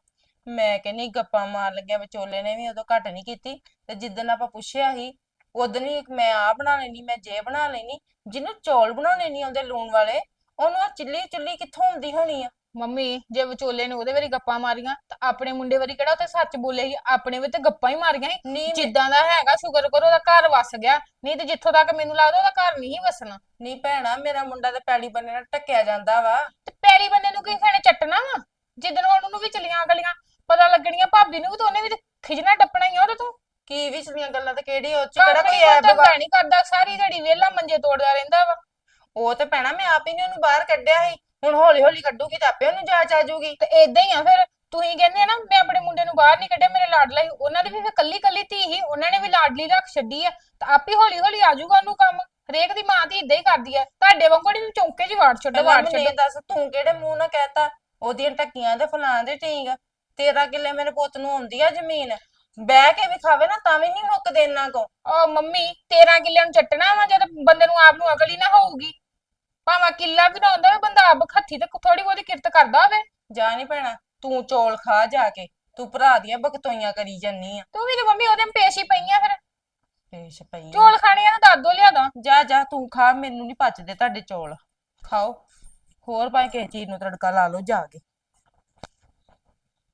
ਮੈਂ ਕਹਿੰਨੀ ਗੱਪਾਂ ਮਾਰ ਲੱਗਿਆ, ਵਿਚੋਲੇ ਨੇ ਵੀ ਉਦੋਂ ਘੱਟ ਨਹੀਂ ਕੀਤੀ। ਤੇ ਜਿੱਦਣ ਆਪਾਂ ਪੁੱਛਿਆ ਸੀ, ਉਦੋਂ ਹੀ ਮੈਂ ਆ ਬਣਾ ਲੈਣੀ ਮੈਂ ਜੇ ਬਣਾ ਲੈਣੀ ਜਿਹਨੂੰ ਚੌਲ ਬਣਾਉਣੇ ਨਹੀਂ ਆਉਂਦੇ ਲੂਣ ਵਾਲੇ, ਉਹਨੂੰ ਆ ਚਿੱਲੀ ਚੁੱਲੀ ਕਿੱਥੋਂ ਆਉਂਦੀ ਹੋਣੀ ਆ? ਮੰਮੀ ਜੇ ਵਿਚੋਲੇ ਨੇ ਉਹਦੇ ਵਾਰੀ ਗੱਪਾਂ ਮਾਰੀਆਂ ਤਾਂ ਆਪਣੇ ਮੁੰਡੇ ਵਾਰੀ ਕਿਹੜਾ ਉੱਥੇ ਸੱਚ ਬੋਲੇ ਸੀ? ਆਪਣੇ ਵੀ ਤੇ ਗੱਪਾਂ ਹੀ ਮਾਰੀਆਂ ਸੀ। ਨਹੀਂ ਜਿੱਦਾਂ ਦਾ ਹੈਗਾ ਸ਼ੁਕਰ ਕਰੋ ਉਹਦਾ ਘਰ ਵਸ ਗਿਆ। ਨਹੀਂ ਤੇ ਜਿੱਥੋਂ ਤੱਕ ਮੈਨੂੰ ਲੱਗਦਾ ਉਹਦਾ ਘਰ ਨਹੀਂ ਸੀ ਵਸਣਾ। ਨਹੀਂ ਭੈਣਾ ਮੇਰਾ ਮੁੰਡਾ ਤੇ ਪੈਲੀ ਬੰਨੇ ਨਾਲ ਟੱਕਿਆ ਜਾਂਦਾ ਵਾ। ਤੇ ਪੈਰੀ ਬੰਦੇ ਨੂੰ ਕਿਸੇ ਨੇ ਚੱਟਣਾ ਵਾ? ਜਿੱਦਣ ਹੁਣ ਉਹਨੂੰ ਵੀ ਚਲੀਆਂ ਗਲੀਆਂ ਪਤਾ ਲੱਗਣੀਆਂ ਭਾਬੀ ਨੂੰ ਵੀ ਤਾਂ ਉਹਨੇ ਵੀ ਤੇ ਖਿਜਣਾ ਟੱਪਣਾ ਹੀ ਆ ਉਹਦੇ ਤੋਂ। ਕੀ ਵਿਚਲੀਆਂ ਗੱਲਾਂ ਤੇ ਕਿਹੜੀ ਉਹ ਚ ਕਿਹੜਾ ਕੋਈ ਐਬ ਵਾ ਨਹੀਂ ਕਰਦਾ ਸਾਰੀ ਦਿਹਾੜੀ ਵਿਹਲਾ ਮੰਜੇ ਤੋੜਦਾ ਰਹਿੰਦਾ ਵਾ। ਉਹ ਤੇ ਭੈਣਾ ਮੈਂ ਆਪ ਹੀ ਨੀ ਉਹਨੂੰ ਬਾਹਰ ਕੱਢਿਆ ਸੀ। ਹੁਣ ਹੌਲੀ ਹੌਲੀ ਕੱਢੂਗੀ ਤੇ ਆਪੇ ਉਹਨੂੰ ਜਾਚ ਆ ਜਾਊਗੀ। ਤੇ ਏਦਾਂ ਹੀ ਆ ਫਿਰ ਤੁਸੀਂ ਕਹਿੰਦੇ ਆ ਨਾ ਮੈਂ ਆਪਣੇ ਮੁੰਡੇ ਨੂੰ ਬਾਹਰ ਨਹੀਂ ਕੱਢਿਆ ਮੇਰੇ ਲਾਡਲਾ ਹੀ ਉਹਨਾਂ ਦੀ ਵੀ ਫਿਰ ਕੱਲੀ ਕੱਲੀ ਧੀ ਹੀ ਉਹਨਾਂ ਨੇ ਵੀ ਲਾਡਲੀ ਰੱਖ ਛੱਡੀ ਆ। ਤਾਂ ਆਪੇ ਹੌਲੀ ਹੌਲੀ ਆ ਜਾਊਗਾ ਉਹਨੂੰ ਕੰਮ। ਹਰੇਕ ਦੀ ਮਾਂ ਧੀ ਏਦਾਂ ਹੀ ਕਰਦੀ ਆ। ਤੁਹਾਡੇ ਵਾਂਗੂ ਨਹੀਂ ਚੌਂਕੇ 'ਚ ਹੀ ਵਾੜ ਛੱਡੋ। ਵਾੜ ਮੈਨੂੰ ਛੱਡੋ ਇਹ ਦੱਸ ਤੂੰ ਕਿਹੜੇ ਮੂੰਹ ਨਾਲ ਕਹਿਤਾ? ਉਹਦੀਆਂ ਟੱਕੀਆਂ ਤੇ ਫਲਾਂ ਦੇ ਠੀਕ ਤੇਰਾ ਕਿੱਲੇ ਮੇਰੇ ਪੁੱਤ ਨੂੰ ਆਉਂਦੀ ਆ ਜ਼ਮੀਨ। ਬਹਿ ਕੇ ਵੀ ਖਾਵੇ ਨਾ ਤਾਂ ਵੀ ਨਹੀਂ ਮੁੱਕਦੇ ਇਹਨਾਂ ਕੋ। ਓ ਮੰਮੀ 13 ਕਿੱਲਿਆਂ ਨੂੰ ਚੱਟਣਾ ਵਾ ਜਦ ਬੰਦੇ ਨੂੰ ਆਪ ਨੂੰ ਅਕਲ ਹੀ ਨਾ ਹੋਊਗੀ। ਭਾਵੇਂ ਕਿੱਲਾ ਵੀ ਨਾ ਹੁੰਦਾ ਹੋਵੇ ਬੰਦਾ ਆਪ ਹੱਥੀ ਤੇ ਥੋੜੀ ਬਹੁਤੀ ਕਿਰਤ ਕਰਦਾ ਹੋਵੇ। ਜਾ ਨਹੀਂ ਭੈਣਾ ਤੂੰ ਚੌਲ ਖਾ ਜਾ ਕੇ ਤੂੰ ਭਰਾ ਦੀਆਂ ਬਕਤੋਈਆਂ ਕਰੀ ਜੰਨੀ ਆ। ਤੂੰ ਵੀ ਤੇ ਮੰਮੀ ਉਹਦੇ ਪੇਸ਼ ਹੀ ਪਈਆਂ ਫਿਰ। ਪੇਸ਼ ਪਈ ਆ। ਚੋਲ ਖਾਣੇ ਆ ਤਾਂ ਦਾਦੋ ਲਿਆਦਾ। ਜਾ ਜਾ ਤੂੰ ਖਾ ਮੈਨੂੰ ਨਹੀਂ ਪਚਦੇ ਤੁਹਾਡੇ ਚੌਲ। ਖਾਓ। ਹੋਰ ਭਾਵੇਂ ਕਿਸੇ ਚੀਜ਼ ਨੂੰ ਤੜਕਾ ਲਾ ਲਓ ਜਾ ਕੇ।